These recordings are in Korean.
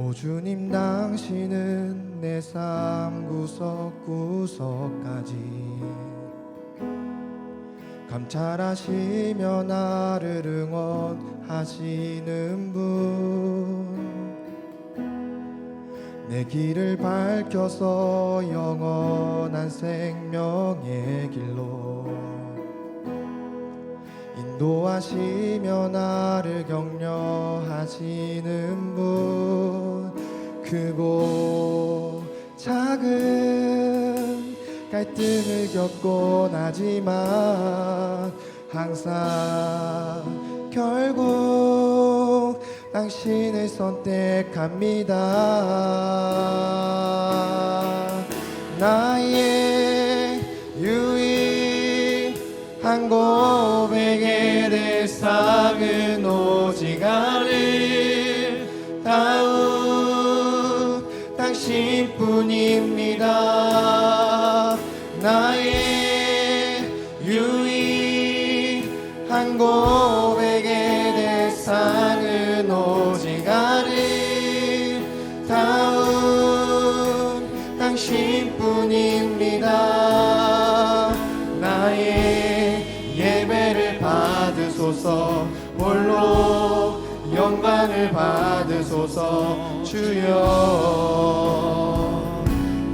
오 주님 당신은 내 삶 구석구석까지 감찰하시며 나를 응원하시는 분. 내 길을 밝혀서 영원한 생명의 길로 인도하시며 나를 격려하시는 분. 크고 작은 갈등을 겪곤 하지만 항상 결국 당신을 선택합니다. 나의 유일한 고백에 내 삶은 오직 아름다운 당신뿐입니다 주여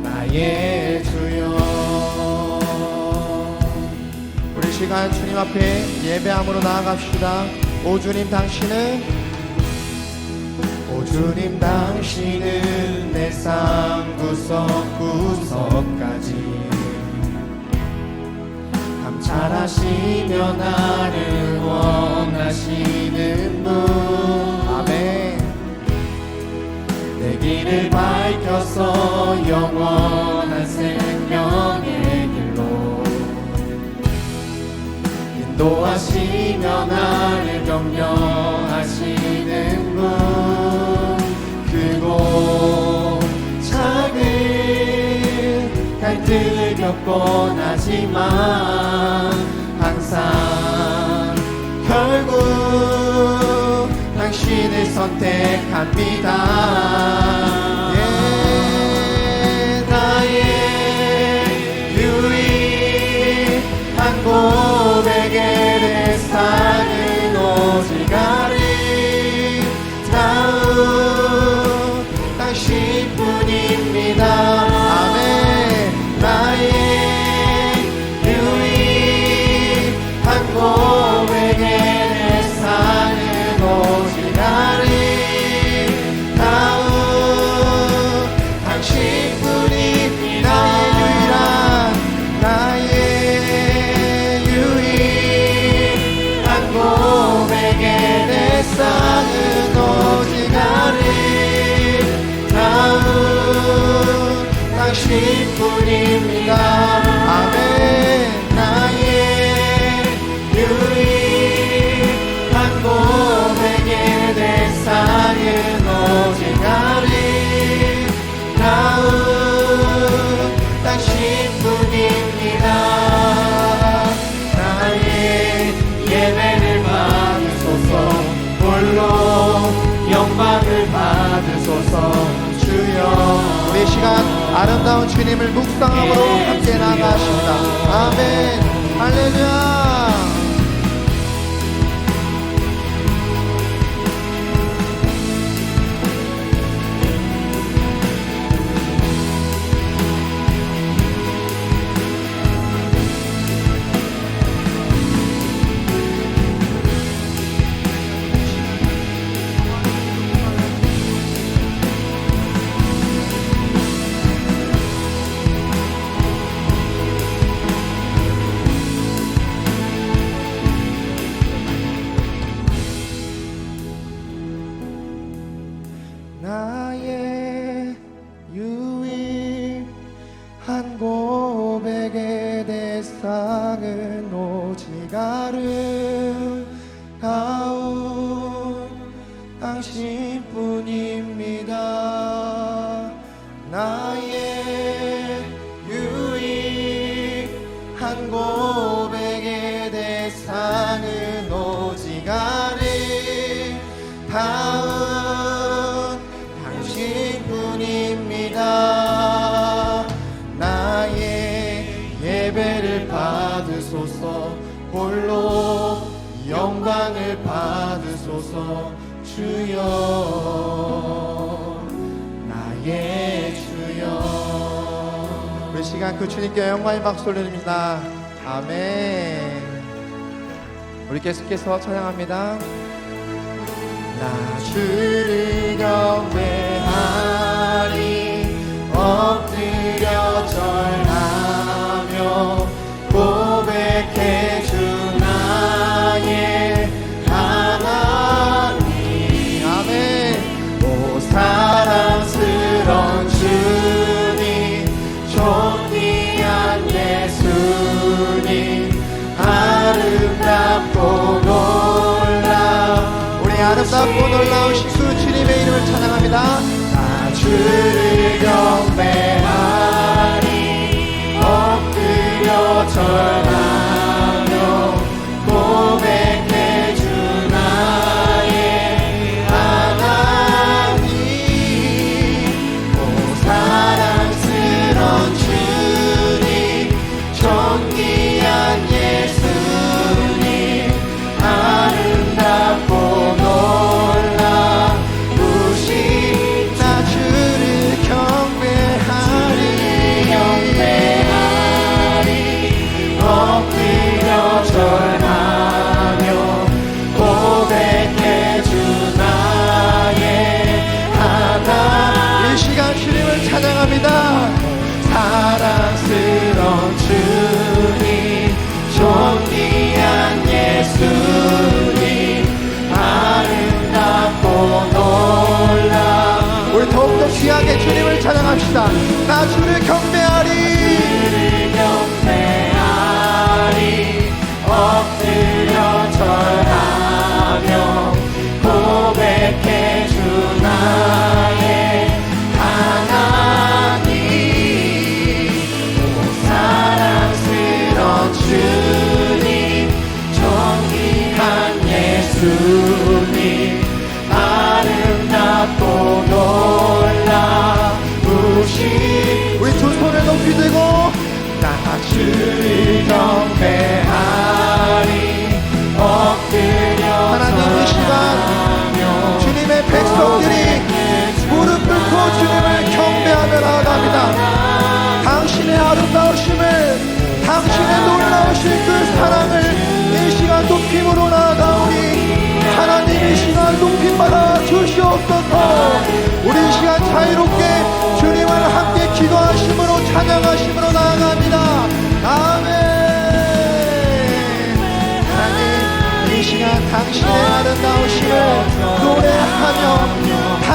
나의 주여. 우리 시간 주님 앞에 예배함으로 나아갑시다. 오 주님 당신은 오 주님 당신은 내 삶 구석 구석까지. 감찰하시며 나를 원하시는 분 내 길을 밝혀서 영원한 생명의 길로 인도하시며 나를 격려하시는 분 크고 작은 갈등을 겪곤 하지만 당신을 선택합니다 당신 뿐입니다. 아멘. 나의 유일한 고백에 내 삶은 오직 아름다운 당신 뿐입니다 나의 예배를 받으소서. 홀로 영광을 받으소서. 주여. 우리 시간 아름다운 주님을 묵상함으로 함께 나가십니다. 아멘. 할렐루야 고백에 대상은 오직 아름다운 당신뿐입니다. 나의 예배를 받으소서. 홀로 영광을 받으소서. 주여. 시간 그 주님께 영광의 박수 올립니다. 아멘. 우리 계속해서 찬양합니다. 나 주를 경배하리 엎드려 절하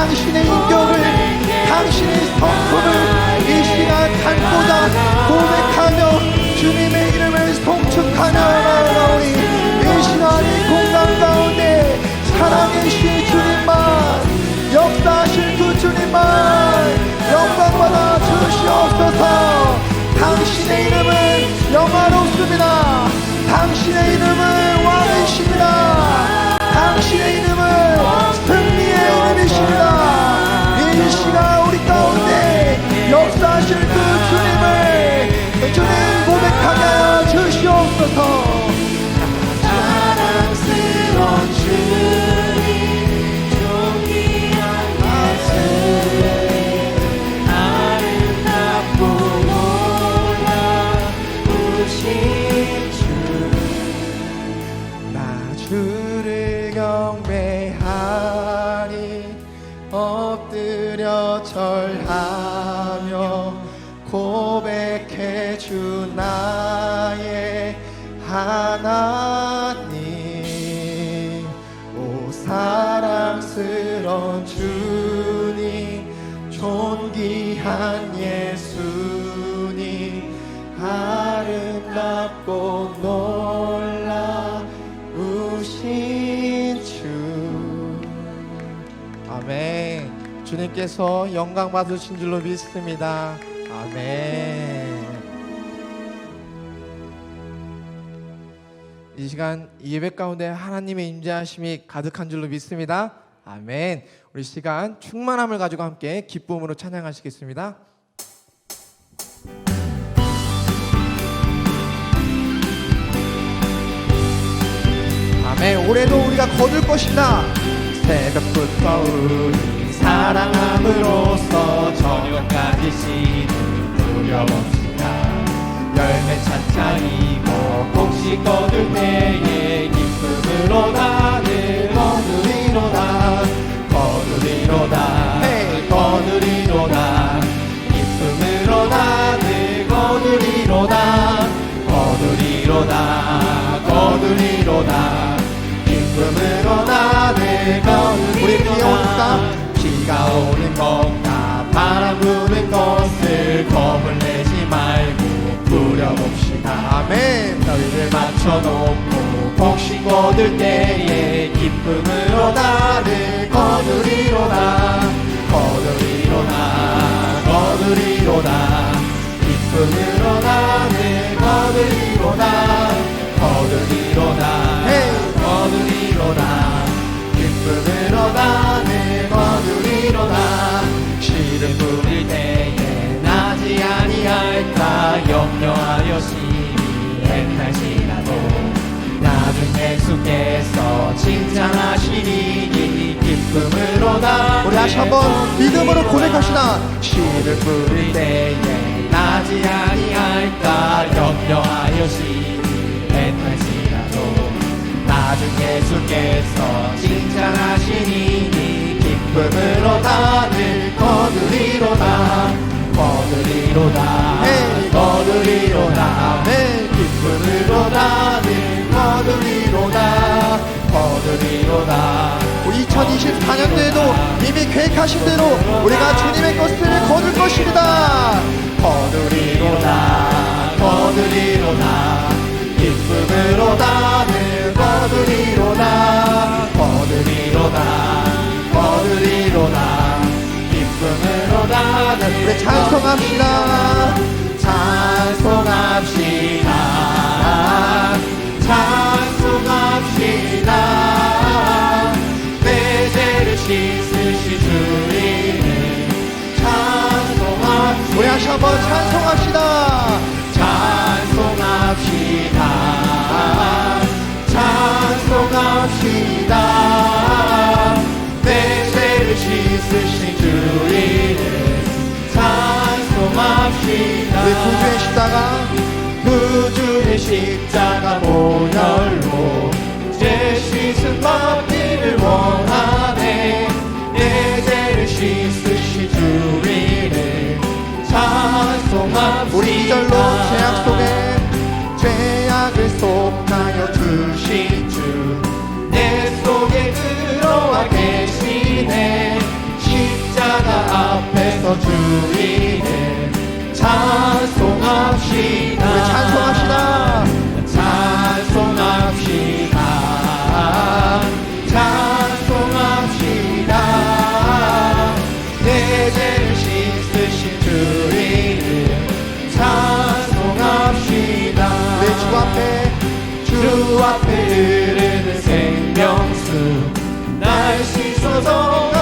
당신의 인격을 당신의 성품을 이 시간 단보다 고백하며 주님의 이름을 송축하며 나아오니 이 시간 이 공간 가운데 사랑의 시 주님만 역사하실 그 주님만 영광받아 주시옵소서. 당신의 이름은 영화로 하나님 오 사랑스러운 주님 존귀한 예수님 아름답고 놀라우신 주. 아멘. 주님께서 영광 받으신 줄로 믿습니다. 아멘. 시간 예배 가운데 하나님의 임재하심이 가득한 줄로 믿습니다. 아멘. 우리 시간 충만함을 가지고 함께 기쁨으로 찬양하시겠습니다. 아멘. 올해도 우리가 거둘 것이다. 새벽부터 우리 사랑함으로써 저녁까지 쉬는 두려움없이다. 열매 찬찬이고 곡식 거둘 때에 기쁨으로 나를 거두리로다 거두리로다 거두리로다 기쁨으로 나를 거두리로다 거두리로다 거두리로다 기쁨으로 나를 거두리로다. 비가 오는 것과 바람 부는 것을 말고 부려봅시다. 아멘. 너희를 맞춰놓고 곡식 거둘 때에 기쁨으로 나를 거두리로다. 거두리로다. 거두리로다. 기쁨으로 나를 거두리로다. 거두리로다. 거두리로다. 기쁨으로 나를 거두리로다. 시름 부릴 때 에 나지 아니할까? 염려하여 시행할지라도 나중 예수께서 칭찬하시니 기쁨으로 나 우리 다시 한번 믿음으로 고백합시다. 시를 부릴 때에 나지 아니할까? 염려하여 시행할지라도 나중 예수께서 칭찬하시니 기쁨으로 나를 거두리로다 거두리로다. 네. 거두리로다. 네. 기쁨으로 나를 거두리로다. 거두리로다. 우리 2024년도에도 이미 계획하신 대로 우리가 주님의 것을 거둘 것입니다. 거두리로다. 거두리로다. 기쁨으로 나를 거두리로다. 거두리로다. 거두리로다 우리 찬송합시다. 찬송합시다. 찬송합시다. 내 죄를 씻으시 주님을 찬송합시다. 우리 다시 한번 찬송합시다. 찬송합시다. 찬송합시다. 내 죄를 씻으신 우리 구주의 십자가 구주의 십자가 보혈로 죄 씻은 받기를 원하네. 내 죄를 씻으신 주님을 찬송합시다. 우리 이절로 죄악 속에 죄악을 속하여 주신 주 내 속에 들어와 계시네. 십자가 앞에서 주님을 찬송합시다. 우리 찬송합시다. 찬송합시다. 찬송합시다. 내 죄를 씻으신 주님을 찬송합시다. 우리 주 앞에. 주 앞에 흐르는 생명수 날 씻어서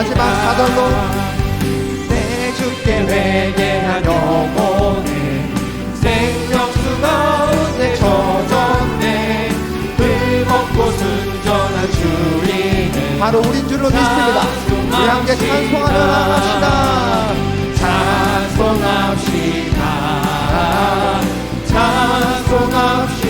마지막 사절로. 내 주께 회개한 영혼을 생명수 가운데 젖었네. 불먹고 순전한 주인을 바로 우린 줄로 믿습니다. 우리 함께 찬송하며 나갑시다. 찬송합시다. 찬송합시다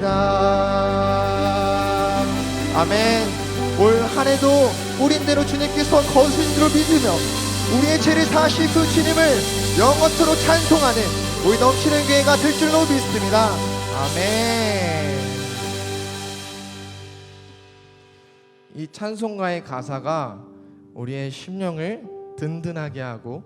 기도합니다. 아멘. 올 한 해도 우린대로 주님께서 거수인 줄 믿으며 우리의 죄를 사실 그 주님을 영어으로 찬송하는 우리 넘치는 교회가 될 줄로 믿습니다. 아멘. 이 찬송가의 가사가 우리의 심령을 든든하게 하고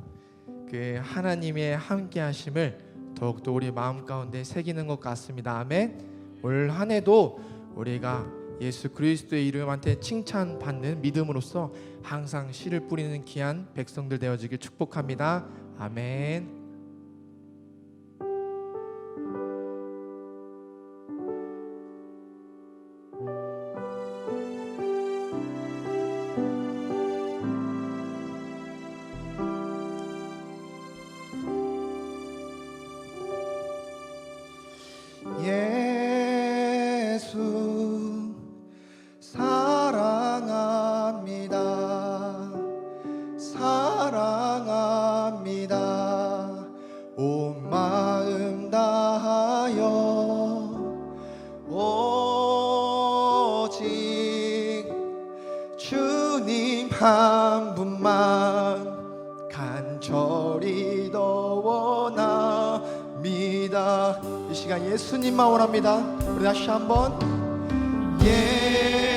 그 하나님의 함께 하심을 더욱더 우리 마음 가운데 새기는 것 같습니다. 아멘. 올 한 해도 우리가 예수 그리스도의 이름한테 칭찬받는 믿음으로써 항상 씨를 뿌리는 귀한 백성들 되어지길 축복합니다. 아멘. 이 시간 예수님만 원합니다. 우리 다시 한번 예.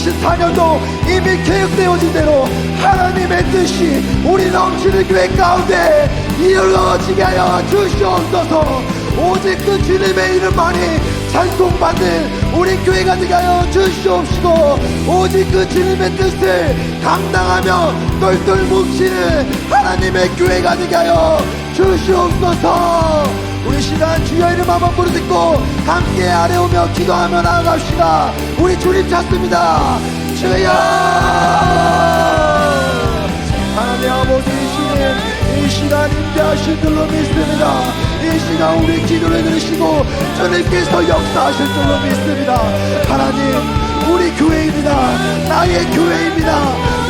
2024년도 이미 계획되어진 대로 하나님의 뜻이 우리 넘치는 교회 가운데 이루어지게 하여 주시옵소서. 오직 그 주님의 이름만이 찬송받는 우리 교회가 되게 하여 주시옵시고 오직 그 주님의 뜻을 감당하며 똘똘 뭉치는 하나님의 교회가 되게 하여 주시옵소서 우리 시간 주여 이름 한번 부르짖고 함께 아래오며 기도하며 나아갑시다. 우리 주님 찾습니다. 주여! 하나님 아버지 주님 이 시간 임재하실 줄로 믿습니다. 이 시간 우리 기도를 들으시고 주님께서 역사하실 줄로 믿습니다. 하나님 우리 교회입니다. 나의 교회입니다.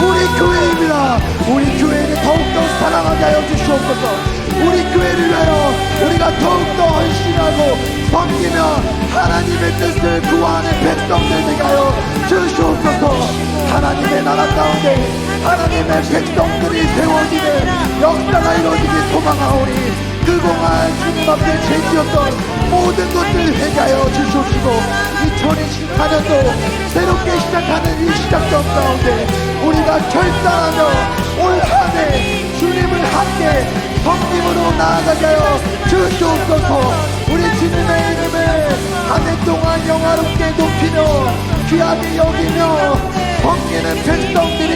우리 교회입니다. 우리 교회를 더욱더 사랑하게 하여 주시옵소서 우리 교회를 위하여 우리가 더욱더 헌신하고 섬기며 하나님의 뜻을 구하는 백성들 되게 하여 주시옵소서. 하나님의 나라 가운데 하나님의 백성들이 세워지는 역사가 이루어지길 소망하오니 그공한 주님 앞에 제지었던 모든 것들을 회개하여 주시옵시고 2024년도 새롭게 시작하는 이 시작점 가운데 우리가 결단하며 올 한해 주님을 함께 성님으로 나아가게 하여 주시옵소서 우리 주님의 이름을 한해 동안 영화롭게 높이며 귀하게 여기며 섬기는 백성들이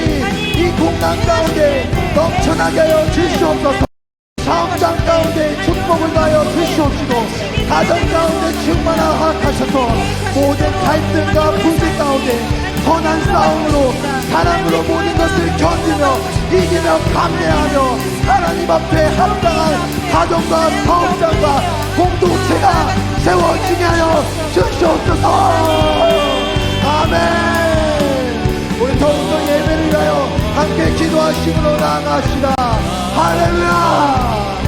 이 공간 가운데 넘쳐나게 하여 주시옵소서. 사업장 가운데 축복을 가여 주시옵시고 가정 가운데 충만하하셔서 모든 갈등과 분쟁 가운데 선한 싸움으로 사랑으로 모든 것을 견디며 이기며 감내하며 하나님 앞에 합당한 가정과 사업장과 공동체가 세워지게 하여 주시옵소서. 아멘. 우리 더욱더 예배를 위하여 함께 기도하심으로 나아갑시다. 할렐루야